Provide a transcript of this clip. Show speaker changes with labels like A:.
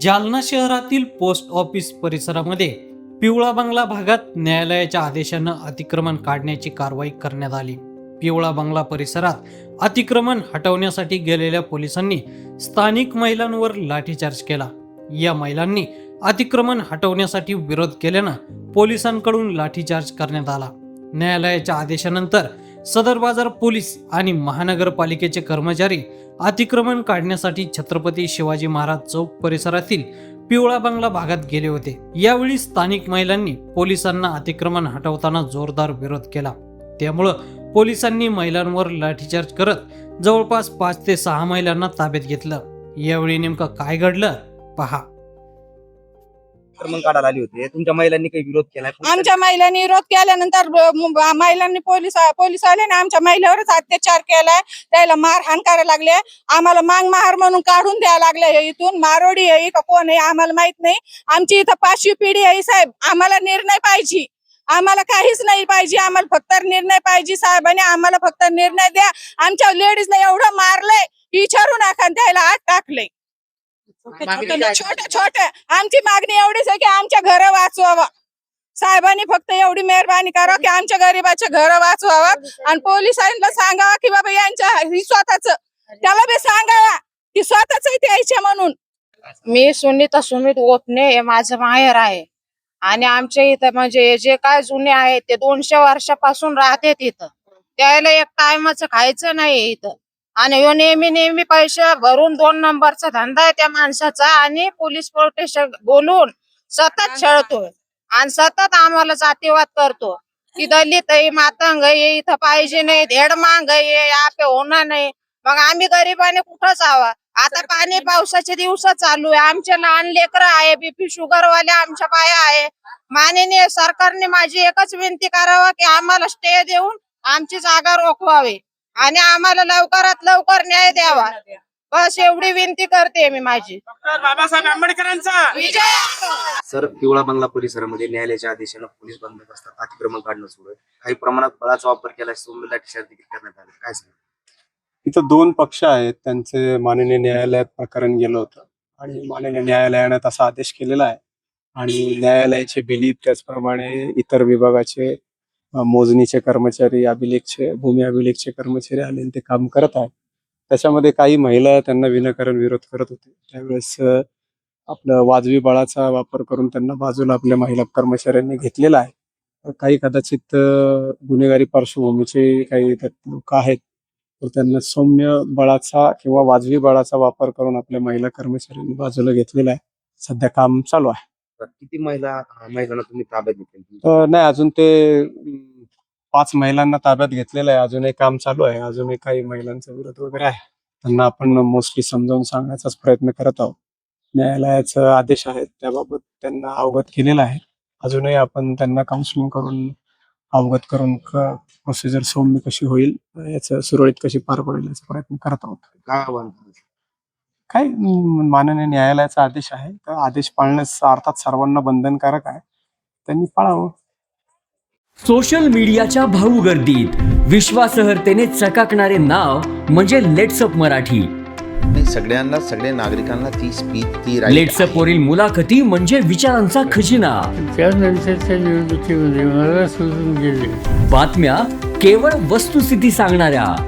A: जालना शहरातील post office परिसरामध्ये पिवळा बंगला भागात न्यायालयाच्या आदेशानं अतिक्रमण काढण्याची कारवाई करण्यात आली. पिवळा बंगला परिसरात अतिक्रमण हटवण्यासाठी गेलेल्या पोलिसांनी स्थानिक महिलांवर लाठीचार्ज केला. या महिलांनी अतिक्रमण हटवण्यासाठी विरोध केल्यानं पोलिसांकडून लाठीचार्ज करण्यात आला. न्यायालयाच्या आदेशानंतर सदर बाजार पोलीस आणि महानगरपालिकेचे कर्मचारी अतिक्रमण काढण्यासाठी छत्रपती शिवाजी महाराज चौक परिसरातील पिवळा बंगला भागात गेले होते. यावेळी स्थानिक महिलांनी पोलिसांना अतिक्रमण हटवताना जोरदार विरोध केला. त्यामुळं पोलिसांनी महिलांवर लाठीचार्ज करत जवळपास पाच ते सहा महिलांना ताब्यात घेतलं. यावेळी नेमकं काय घडलं? पहा.
B: आक्रमण काढायला आली होती. तुमच्या महिलांनी काही विरोध केला
C: आमच्या महिलांनी विरोध केल्यानंतर ब- महिलांनी पोलीस पोलीस आले ना आमच्या महिलावरच अत्याचार केलाय. त्याला मारहाण करायला लागले. आम्हाला मांग महार म्हणून काढून द्यायला लागले हे इथून. मारोडी आहे का कोण आहे आम्हाला माहीत नाही. आमची इथं पाचवी पिढी आहे साहेब. आम्हाला निर्णय पाहिजे. आम्हाला काहीच नाही पाहिजे. आम्हाला फक्त निर्णय पाहिजे साहेबांनी. आम्हाला फक्त निर्णय द्या. आमच्या लेडीजने एवढं मारलंय. विचारू नका आणि त्याला आत टाकले छोट छोट आमची मागणी एवढीच आहे की आमच्या घर वाचवावा. साहेबांनी फक्त एवढी मेहरबानी करा की आमच्या गरीबाच्या घर वाचवावा आणि पोलिसांना सांगावा की बाबा यांच्या ही स्वतःच. त्याला बी सांगावा की स्वतःच द्यायचे म्हणून.
D: मी सुनीता सुमित ओपणे हे माझं माहेर आहे. आणि आमच्या इथं म्हणजे जे काय जुने आहेत ते दोनशे वर्षापासून राहते तिथं त्याला एक टायमाचं खायचं नाही इथं. आणि ह्यो नेहमी नेहमी पैसे भरून दोन नंबरचा धंदा आहे त्या माणसाचा आणि पोलीस प्रोटेक्शन बोलून सतत छळतोय आणि सतत आम्हाला जातीवाद करतो. की दलित आहे मातंग आहे इथं पाहिजे नाही धेड मांग आहे आपे होणार नाही. मग आम्ही गरिबाने कुठं जावा? आता पाणी पावसाचे दिवस चालू आहे. आमचे लहान लेकर आहे बीपी शुगर वाले आमच्या पाया आहे. माननीय सरकारने माझी एकच विनंती करावा की आम्हाला स्टे देऊन आमची जागा रोखवावी. आणि आम्हाला लवकरात लवकर न्याय द्यावा. बस एवढी विनंती करते मी माझी.
E: डॉक्टर बाबासाहेब आंबेडकरांचा.
B: सर पिवळा बंगला परिसरामध्ये न्यायालयाच्या आदेशानं पोलीस असतात अतिक्रमण काढणं सुरू आहे. काही प्रमाणात बळाचा वापर केला करण्यात आला. काय सांगा
F: इथं दोन पक्ष आहेत. त्यांचे माननीय न्यायालयात प्रकरण गेलं होतं आणि माननीय न्यायालयानं तसा आदेश केलेला आहे. आणि न्यायालयाचे बिलीप त्याचप्रमाणे इतर विभागाचे मोजणीचे कर्मचारी अभिलेखचे भूमी अभिलेखचे कर्मचारी आले आणि ते काम करत आहेत. त्याच्यामध्ये काही महिला त्यांना विनाकारण विरोध करत होते. त्यावेळेस आपलं वाजवी बळाचा वापर करून त्यांना बाजूला आपल्या महिला कर्मचाऱ्यांनी घेतलेला आहे. तर काही कदाचित गुन्हेगारी पार्श्वभूमीचे काही लोक आहेत. तर त्यांना सौम्य बळाचा किंवा वाजवी बळाचा वापर करून आपल्या महिला कर्मचाऱ्यांनी बाजूला घेतलेला आहे. सध्या काम चालू आहे.
B: किती महिला महिलांना तुम्ही ताब्यात घेतली
F: नाही अजून ते अं, पाच महिलांना ताब्यात घेतलेलं आहे. अजूनही काम चालू आहे. अजूनही काही महिलांचा विरोध वगैरे आहे. त्यांना आपण मोस्टली समजावून सांगण्याचाच प्रयत्न करत आहोत. न्यायालयाचा आदेश आहे त्याबाबत त्यांना अवगत केलेला आहे. अजूनही आपण त्यांना काउन्सिलिंग करून अवगत करून प्रोसिजर सौम्य कशी होईल याचं सुरळीत कशी पार पडेल याचा प्रयत्न करत आहोत.
B: काय आव्हान करायचं?
F: काय माननीय न्यायालयाचा आदेश आहे? तर आदेश पाळण्यास अर्थात सर्वांना बंधनकारक आहे. त्यांनी पाळावं.
G: सोशल मीडियाच्या भाऊ गर्दीत विश्वासार्हतेने चकाकणारे नाव म्हणजे लेट्सअप मराठी.
H: नाही सगळ्यांना सगळ्या नागरिकांना ती स्पीच ती right
G: लेट्सअप
H: आहे.
G: वरील मुलाखती म्हणजे विचारांचा खजिना.
I: त्यानंतरच्या निवडणुकीमध्ये मला सोडून गेले.
G: बातम्या केवळ वस्तुस्थिती सांगणाऱ्या.